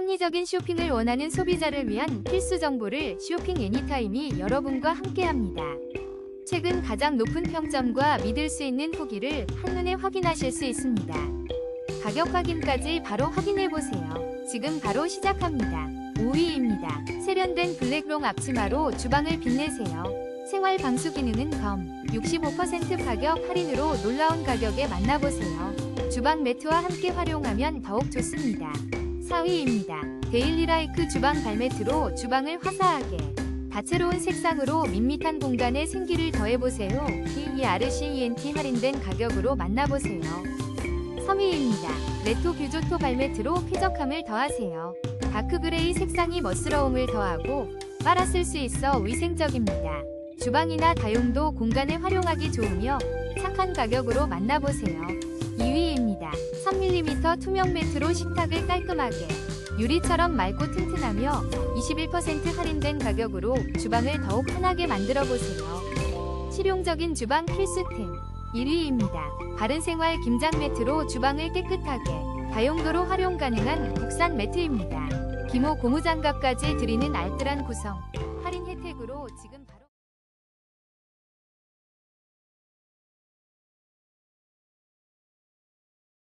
합리적인 쇼핑을 원하는 소비자를 위한 필수 정보를 쇼핑 애니타임이 여러분과 함께합니다. 최근 가장 높은 평점과 믿을 수 있는 후기를 한눈에 확인하실 수 있습니다. 가격 확인까지 바로 확인해 보세요. 지금 바로 시작합니다. 5위입니다. 세련된 블랙롱 앞치마로 주방을 빛내세요. 생활 방수 기능은 검 65% 가격 할인으로 놀라운 가격에 만나보세요. 주방 매트와 함께 활용하면 더욱 좋습니다. 4위입니다. 데일리라이크 주방 발매트로 주방을 화사하게 다채로운 색상으로 밋밋한 공간에 생기를 더해보세요. 이 아르시이엔티 할인된 가격으로 만나보세요. 3위입니다. 레토 뷰조토 발매트로 쾌적함을 더하세요. 다크그레이 색상이 멋스러움을 더하고 쓸수 있어 위생적입니다. 주방이나 다용도 공간에 활용하기 좋으며 착한 가격으로 만나보세요. 2위입니다. 3mm 투명 매트로 식탁을 깔끔하게 유리처럼 맑고 튼튼하며 21% 할인된 가격으로 주방을 더욱 편하게 만들어 보세요. 실용적인 주방 필수템 1위입니다. 바른생활 김장 매트로 주방을 깨끗하게 다용도로 활용 가능한 국산 매트입니다. 기모 고무장갑까지 드리는 알뜰한 구성 할인 혜택으로 지금 바로